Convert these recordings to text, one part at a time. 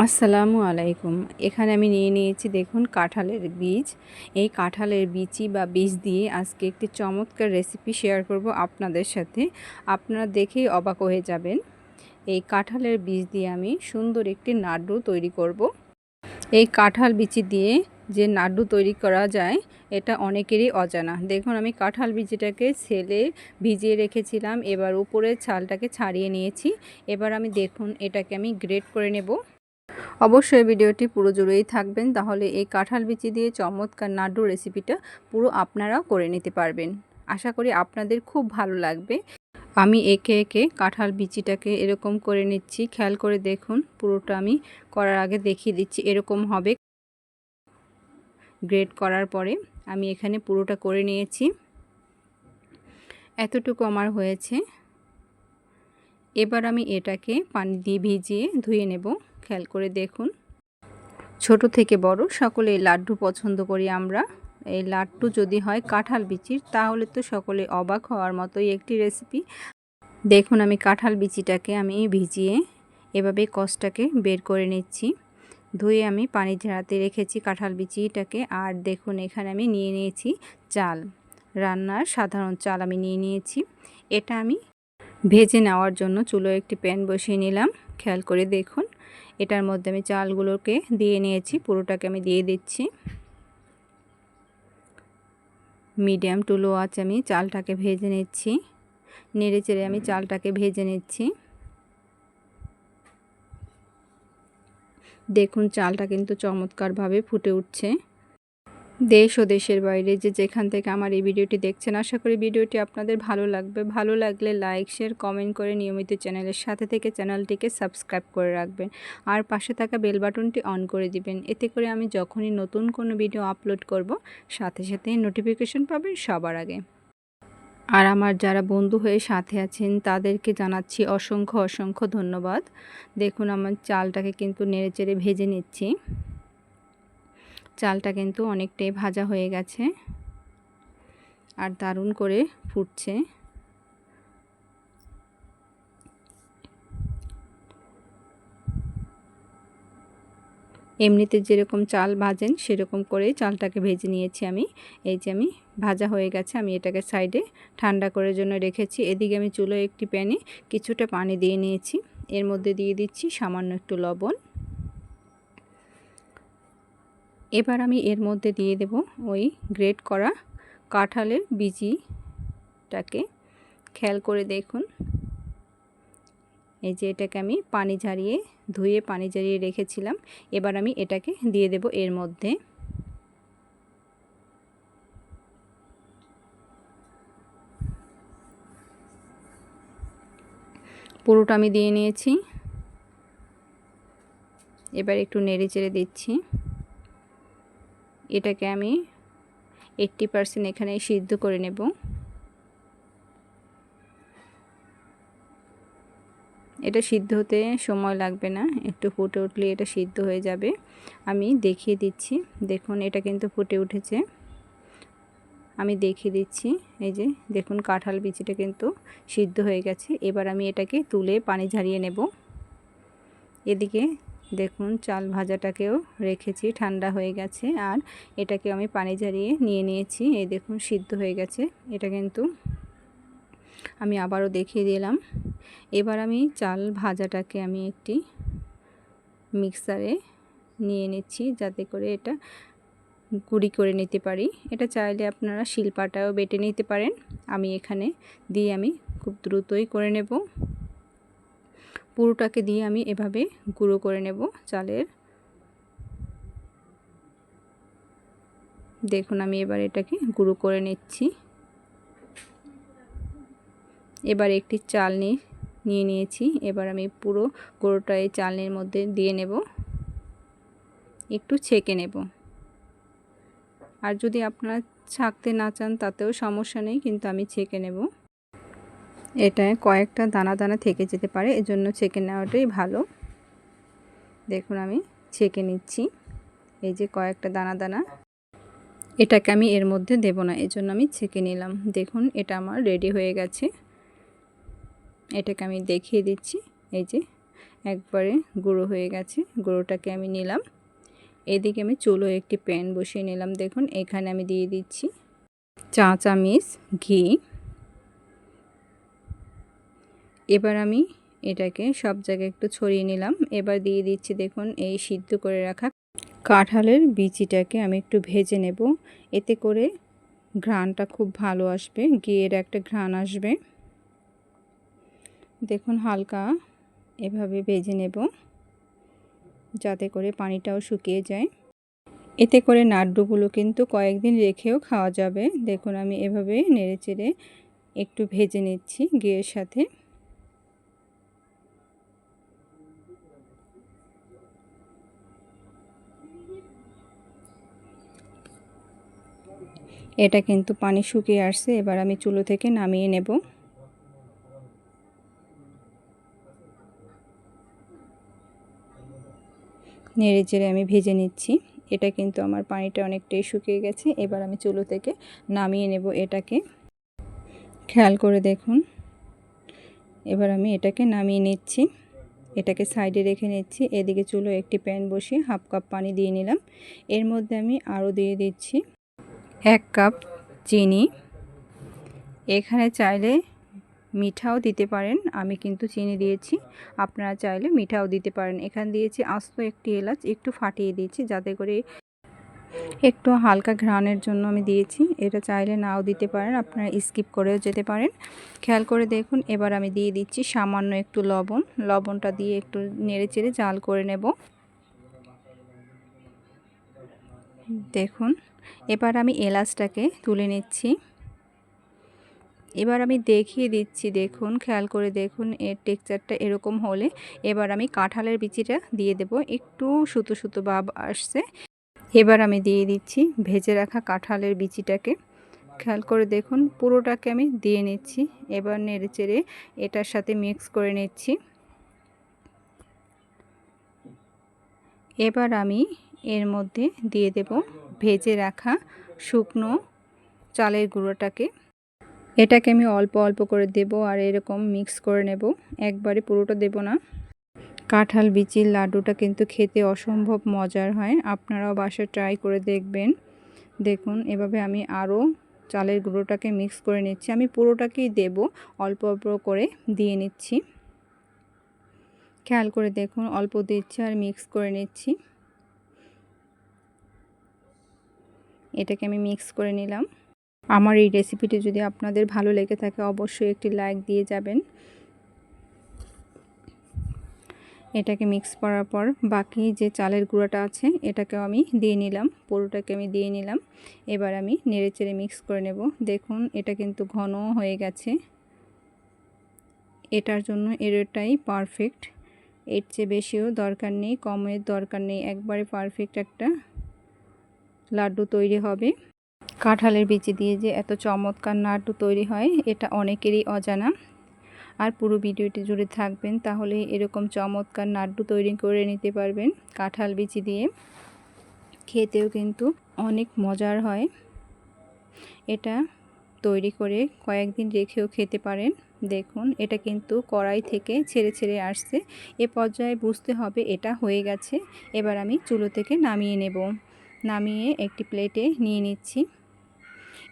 আসসালামু আলাইকুম। এখানে আমি নিয়ে নিয়েছি দেখুন কাঁঠালের বীজ। এই কাঁঠালের বিচি বা বীজ দিয়ে আজকে একটি চমৎকার রেসিপি শেয়ার করব আপনাদের সাথে। আপনারা দেখেই অবাক হয়ে যাবেন। এই কাঁঠালের বীজ দিয়ে আমি সুন্দর একটি নাড্ডু তৈরি করব। এই কাঁঠাল বিচি দিয়ে যে নাড্ডু তৈরি করা যায়, এটা অনেকেরই অজানা। দেখুন আমি কাঁঠাল বিচিটাকে ছেলে ভিজিয়ে রেখেছিলাম, এবার উপরে ছালটাকে ছাড়িয়ে নিয়েছি। এবার আমি দেখুন এটাকে আমি গ্রেট করে নেব। অবশ্যই ভিডিওটি পুরো জুড়েই থাকবেন, তাহলে এই কাঁঠাল বিচি দিয়ে চমৎকার নাড্ডু রেসিপিটা পুরো আপনারাও করে নিতে পারবেন। আশা করি আপনাদের খুব ভালো লাগবে। আমি একে একে কাঁঠাল বিচিটাকে এরকম করে নিচ্ছি। খেয়াল করে দেখুন, পুরোটা আমি করার আগে দেখিয়ে দিচ্ছি, এরকম হবে। গ্রেড করার পরে আমি এখানে পুরোটা করে নিয়েছি। এতটুকু আমার হয়েছে। এবার আমি এটাকে পানি দিয়ে ভিজিয়ে ধুয়ে নেব। খেয়াল করে দেখুন। ছোট থেকে বড় সকলে লাড্ডু পছন্দ করি আমরা। এই লাড্ডু যদি হয় কাঁঠাল বিচির, তাহলে তো সকলে অবাক হওয়ার মতোই একটি রেসিপি দেখুন আমি কাঁঠাল বিচিটাকে আমি ভিজিয়ে এভাবে কষটাকে বের করে নিচ্ছি। ধুয়ে আমি পানি ঝাড়াতে রেখেছি কাঁঠাল বিচিটাকে আর দেখুন এখানে আমি নিয়ে নিয়েছি চাল। রান্নার সাধারণ চাল আমি নিয়ে নিয়েছি। এটা আমি ভেজে নেওয়ার জন্য চুলো একটি প্যান বসিয়ে নিলাম। খেয়াল করে দেখুন। এটার মধ্যে আমি চালগুলোকে দিয়ে নিয়েছি, পুরোটাকে আমি দিয়ে দিচ্ছি। মিডিয়াম টু লো আছে আমি চালটাকে ভেজে নিচ্ছি। নেড়ে চেড়ে আমি চালটাকে ভেজে নিচ্ছি। দেখুন, চালটা কিন্তু চমৎকারভাবে ফুটে উঠছে। দেশ ও দেশের বাইরে যে যেখান থেকে আমার এই ভিডিওটি দেখছেন, আশা করি ভিডিওটি আপনাদের ভালো লাগবে। ভালো লাগলে লাইক, শেয়ার, কমেন্ট করে নিয়মিত চ্যানেলের সাথে থেকে চ্যানেলটিকে সাবস্ক্রাইব করে রাখবেন। আর পাশে থাকা বেল বাটনটি অন করে দিবেন। এতে করে আমি যখনই নতুন কোনো ভিডিও আপলোড করব, সাথে সাথে নোটিফিকেশন পাবেন সবার আগে। আর আমার যারা বন্ধু হয়ে সাথে আছেন, তাদেরকে জানাচ্ছি অসংখ্য অসংখ্য ধন্যবাদ। দেখুন, আমার চালটাকে কিন্তু নেড়ে চেড়ে ভেজে নিচ্ছি। চালটা কিন্তু অনেকটাই ভাজা হয়ে গেছে। আর দারুণ করে ফুটছে। এমনিতে যেরকম চাল ভাজেন, সেরকম করে চালটাকে ভেজে নিয়েছি আমি। এই যে আমি, ভাজা হয়ে গেছে, আমি এটাকে সাইডে ঠান্ডা করার জন্য রেখেছি। এদিকে আমি চুলো একটি প্যানে কিছুটা পানি দিয়ে নিয়েছি। এর মধ্যে দিয়ে দিচ্ছি সামান্য একটু লবণ। এবার আমি এর মধ্যে দিয়ে দেব ওই গ্রেট করা কাঁঠালের বিচিটাকে খেয়াল করে দেখুন। এই যে এটাকে আমি পানি ঝারিয়ে, ধুয়ে পানি ঝারিয়ে রেখেছিলাম। এবার আমি এটাকে দিয়ে দেব এর মধ্যে। পুরোটা আমি দিয়ে নিয়েছি। এবার একটু নেড়ে চেড়ে দিচ্ছি। এটাকে আমি এইট্টি পারসেন্ট এখানে সিদ্ধ করে নেব। এটা সিদ্ধ হতে সময় লাগবে না, একটু ফুটে উঠলে এটা সিদ্ধ হয়ে যাবে। আমি দেখিয়ে দিচ্ছি, দেখুন এটা কিন্তু ফুটে উঠেছে। আমি দেখিয়ে দিচ্ছি, এই যে দেখুন কাঁঠাল বিচিটা কিন্তু সিদ্ধ হয়ে গেছে। এবার আমি এটাকে তুলে পানি ঝারিয়ে নেব। এদিকে দেখুন, চাল ভাজাটাকেও রেখেছি, ঠান্ডা হয়ে গেছে। আর এটাকে আমি পানি ঝারিয়ে নিয়ে নিয়েছি। এই দেখুন, সিদ্ধ হয়ে গেছে। এটা কিন্তু আমি আবারও দেখিয়ে দিলাম। এবার আমি চাল ভাজাটাকে আমি একটি মিক্সারে নিয়ে নিচ্ছি, যাতে করে এটা গুঁড়ি করে নিতে পারি। এটা চাইলে আপনারা শিলপাটাও বেটে নিতে পারেন। আমি এখানে দিয়ে আমি খুব দ্রুতই করে নেব। পুরোটাকে দিয়ে আমি এভাবে গুঁড়ো করে নেব চালের। দেখুন, আমি এবার এটাকে গুঁড়ো করে নিচ্ছি। এবার একটি চালনি নিয়ে নিয়েছি। এবার আমি পুরো গুঁড়োটা এই চালনির মধ্যে দিয়ে নেব। একটু ছেঁকে নেব। আর যদি আপনারা ছাঁকতে না চান, তাতেও সমস্যা নেই, কিন্তু আমি ছেঁকে নেব। এটায় কয়েকটা দানা দানা থেকে যেতে পারে, এজন্য ছেঁকে নেওয়াটাই ভালো। দেখুন আমি ছেঁকে নিচ্ছি, এই যে কয়েকটা দানা দানা। এটাকে আমি এর মধ্যে দেব না, এজন্য আমি ছেঁকে নিলাম। দেখুন, এটা আমার রেডি হয়ে গেছে। এটাকে আমি দেখিয়ে দিচ্ছি, এই যে একবারে গুঁড়ো হয়ে গেছে, গুঁড়োটাকে আমি নিলাম। এদিকে আমি চুলো একটি প্যান বসিয়ে নিলাম, দেখুন, এখানে আমি দিয়ে দিচ্ছি চা চামিচ ঘি। এবার আমি এটাকে সব জায়গায় একটু ছড়িয়ে নিলাম। এবার দিয়ে দিচ্ছি দেখুন এই সিদ্ধ করে রাখা কাঁঠালের বিচিটাকে আমি একটু ভেজে নেব। এতে করে ঘ্রাণটা খুব ভালো আসবে গিয়ের একটা ঘ্রাণ আসবে। দেখুন হালকা এভাবে ভেজে নেব যাতে করে পানিটাও শুকিয়ে যায়। এতে করে নাড্ডুগুলো কিন্তু কয়েকদিন রেখেও খাওয়া যাবে। দেখুন আমি এভাবে নেড়ে চেড়ে একটু ভেজে নিচ্ছি ঘিয়ের সাথে। এটা কিন্তু পানি শুকিয়ে আসছে, এবার আমি চুলো থেকে নামিয়ে নেব। নেড়ে চেড়ে আমি ভেজে নিচ্ছি। এটা কিন্তু আমার পানিটা অনেকটাই শুকিয়ে গেছে, এবার আমি চুলো থেকে নামিয়ে নেব এটাকে। খেয়াল করে দেখুন। এবার আমি এটাকে নামিয়ে নিচ্ছি। এটাকে সাইডে রেখে নিচ্ছি। এদিকে চুলো একটি প্যান বসিয়ে হাফ কাপ পানি দিয়ে নিলাম। এর মধ্যে আমি আরও দিয়ে দিচ্ছি। এক কাপ চিনি। এখানে চাইলে মিঠাও দিতে পারেন, আমি কিন্তু চিনি দিয়েছি। আপনারা চাইলে মিঠাও দিতে পারেন। এখানে দিয়েছি আস্ত একটি এলাচ, একটু ফাটিয়ে দিয়েছি যাতে করে একটু হালকা ঘ্রাণের জন্য আমি দিয়েছি। এটা চাইলে নাও দিতে পারেন, আপনারা স্কিপ করেও যেতে পারেন। খেয়াল করে দেখুন, এবার আমি দিয়ে দিচ্ছি সামান্য একটু লবণ। লবণটা দিয়ে একটু নেড়ে চেড়ে জাল করে নেব। দেখুন এবার আমি এলাচটাকে তুলে নিচ্ছি। এবার আমি দেখিয়ে দিচ্ছি, দেখুন, খেয়াল করে দেখুন, এর টেক্সচারটা এরকম হলে এবার আমি কাঁঠালের বিচিটা দিয়ে দেব। একটু সুতো সুতো ভাব আসছে। এবার আমি দিয়ে দিচ্ছি ভেজে রাখা কাঁঠালের বিচিটাকে। খেয়াল করে দেখুন, পুরোটাকে আমি দিয়ে নিচ্ছি। এবার নেড়ে চেড়ে এটার সাথে মিক্স করে নিচ্ছি। এবার আমি এর মধ্যে দিয়ে দেব ভেজে রাখা শুকনো চালের গুঁড়োটাকে। এটাকে আমি অল্প অল্প করে দেব আর এরকম মিক্স করে নেব। একবারে পুরোটা দেব না। কাঁঠাল বিচির লাড্ডুটা কিন্তু খেতে অসম্ভব মজার হয়। আপনারাও বাসায় ট্রাই করে দেখবেন। দেখুন, এভাবে আমি আরও চালের গুঁড়োটাকে মিক্স করে নিচ্ছি। আমি পুরোটাকেই দেব, অল্প অল্প করে দিয়ে নিচ্ছি। খেয়াল করে দেখুন, অল্প দিচ্ছি আর মিক্স করে নিচ্ছি। এটাকে আমি মিক্স করে নিলাম। আমার এই রেসিপিটি যদি আপনাদের ভালো লেগে থাকে, অবশ্যই একটি লাইক দিয়ে যাবেন। এটাকে মিক্স করার পর বাকি যে চালের গুঁড়াটা আছে, এটাকেও আমি দিয়ে নিলাম। পুরোটাকে আমি দিয়ে নিলাম। এবার আমি নেড়ে চেড়ে মিক্স করে নেব। দেখুন, এটা কিন্তু ঘন হয়ে গেছে। এটার জন্য এরটাই পারফেক্ট এর চেয়ে বেশিও দরকার নেই, কমের দরকার নেই। একবারে পারফেক্ট একটা লাড্ডু তৈরি হবে। কাঁঠালের বিচি দিয়ে যে এত চমৎকার লাড্ডু তৈরি হয়, এটা অনেকেরই অজানা। আর পুরো ভিডিওটি জুড়ে থাকবেন, তাহলে এরকম চমৎকার লাড্ডু তৈরি করে নিতে পারবেন কাঁঠাল বিচি দিয়ে। খেতেও কিন্তু অনেক মজার হয়। এটা তৈরি করে কয়েকদিন রেখেও খেতে পারেন। দেখুন, এটা কিন্তু কড়াই থেকে ছেড়ে ছেড়ে আসছে। এ পর্যায়ে বুঝতে হবে এটা হয়ে গেছে। এবার আমি চুলো থেকে নামিয়ে নেব। নামিয়ে একটি প্লেটে নিয়ে নিচ্ছি।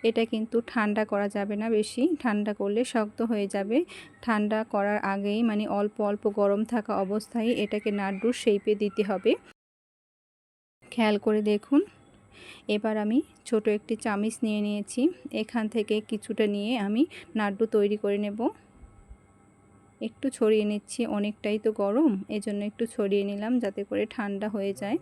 এটা কিন্তু ঠান্ডা করা যাবে না বেশি। ঠান্ডা করলে শক্ত হয়ে যাবে। ঠান্ডা করার আগেই মানে অল্প অল্প গরম থাকা অবস্থায় এটাকে নাড্ডুর শেপে দিতে হবে। খেয়াল করে দেখুন। এবার আমি ছোট একটি চামিচ নিয়ে নিয়েছি। এখান থেকে কিছুটা নিয়ে আমি নাড্ডু তৈরি করে নেব। একটু ছড়িয়ে নিচ্ছি, অনেকটাই তো গরম, এজন্য একটু ছড়িয়ে নিলাম যাতে করে ঠান্ডা হয়ে যায়।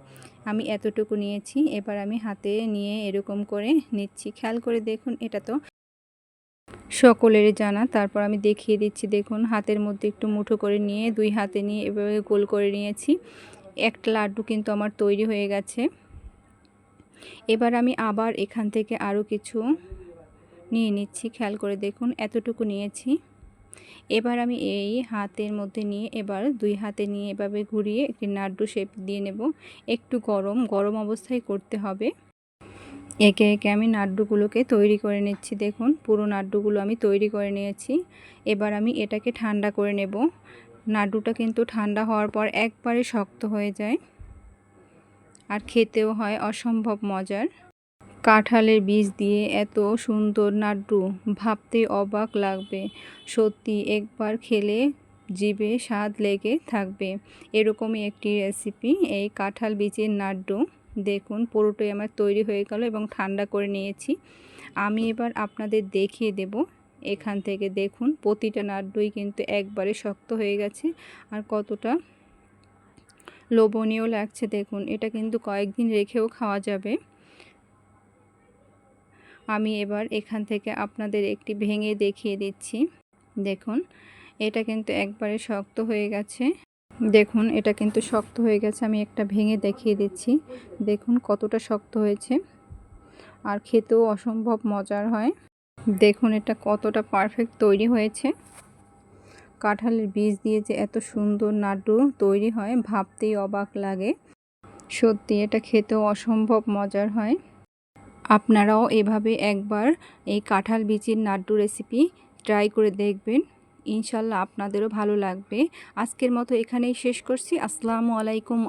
আমি এতটুকু নিয়েছি, এবার আমি হাতে নিয়ে এরকম করে নিচ্ছি। খেয়াল করে দেখুন, এটা তো সকলেরই জানা। তারপর আমি দেখিয়ে দিচ্ছি, দেখুন, হাতের মধ্যে একটু মুঠো করে নিয়ে দুই হাতে নিয়ে এভাবে গোল করে নিয়েছি। একটা লাড্ডু কিন্তু আমার তৈরি হয়ে গেছে। এবার আমি আবার এখান থেকে আরও কিছু নিয়ে নিচ্ছি। খেয়াল করে দেখুন, এতটুকু নিয়েছি। এবার আমি এই হাতের মধ্যে নিয়ে এবার দুই হাতে নিয়ে এভাবে ঘুরিয়ে একটি নাড্ডু শেপ দিয়ে নেব। একটু গরম গরম অবস্থায় করতে হবে। একে একে আমি নাড্ডুগুলোকে তৈরি করে নিচ্ছি, দেখুন। পুরো নাড্ডুগুলো আমি তৈরি করে নিয়েছি। এবার আমি এটাকে ঠান্ডা করে নেব। নাড্ডুটা কিন্তু ঠান্ডা হওয়ার পর একবারে শক্ত হয়ে যায়। আর খেতেও হয় অসম্ভব মজার। কাঁঠালের বীজ দিয়ে এত সুন্দর নাড্ডু ভাবতে অবাক লাগবে। সত্যি একবার খেলে জিভে স্বাদ লেগে থাকবে। এরকমই একটি রেসিপি এই কাঁঠাল বীজের নাড্ডু। দেখুন, পুরোটাই আমার তৈরি হয়ে গেল এবং ঠান্ডা করে নিয়েছি। আমি এবার আপনাদের দেখিয়ে দেব। এখান থেকে দেখুন, প্রতিটা নাড্ডুই কিন্তু একবারে শক্ত হয়ে গেছে আর কতটা লোভনীয় লাগছে। দেখুন, এটা কিন্তু কয়েকদিন রেখেও খাওয়া যাবে। আমি এবার এখান থেকে আপনাদের একটি ভেঙে দেখিয়ে দিচ্ছি। দেখুন, এটা কিন্তু একবারে শক্ত হয়ে গেছে। দেখুন, এটা কিন্তু শক্ত হয়ে গেছে, আমি একটা ভেঙে দেখিয়ে দিচ্ছি। দেখুন, কতটা শক্ত হয়েছে। আর খেতেও অসম্ভব মজার হয়। দেখুন, এটা কতটা পারফেক্ট তৈরি হয়েছে। কাঁঠালের বীজ দিয়ে যে এত সুন্দর নাড়ু তৈরি হয়, ভাবতেই অবাক লাগে। সত্যি, এটা খেতেও অসম্ভব মজার হয়। আপনারাও এভাবে একবার এই কাঁঠাল বিচির নাড্ডু রেসিপি ট্রাই করে দেখবেন। ইনশাল্লাহ আপনাদেরও ভালো লাগবে। আজকের মতো এখানেই শেষ করছি। আসসালামু আলাইকুম।